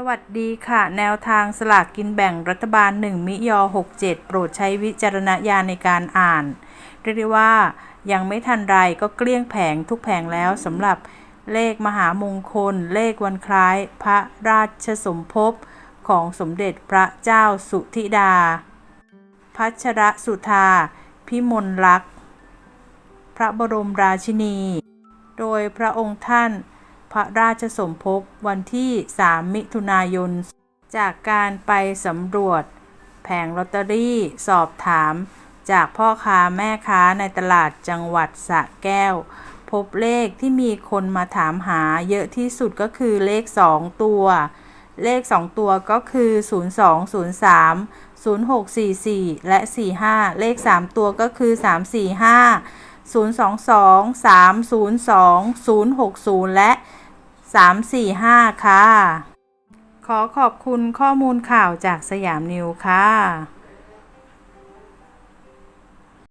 สวัสดีค่ะ แนวทางสลากกินแบ่งรัฐบาล 1 มิยอ67 โปรดใช้วิจารณญาณในการอ่าน เรียกได้ว่ายังไม่ทันไรก็เกลี้ยงแผงทุกแผงแล้วสำหรับเลขมหามงคล เลขวันคล้าย พระราชสมภพของสมเด็จพระเจ้าสุธิดา พัชรสุธา พิมลลักษ์ พระบรมราชินี โดยพระองค์ท่าน พระราชสมภพวันที่ 3 มิถุนายน จากการไปสำรวจ แผงลอตเตอรี่สอบถาม จากพ่อค้าแม่ค้าในตลาดจังหวัดสระแก้ว พบเลขที่มีคนมาถามหาเยอะที่สุดก็คือเลข 2 ตัว เลข 2 ตัวก็คือ 0203 0644 และ 45 เลข 3 ตัวก็คือ 345 022 302 060 และ 345 ค่ะ ขอขอบคุณข้อมูลข่าวจากสยามนิวค่ะ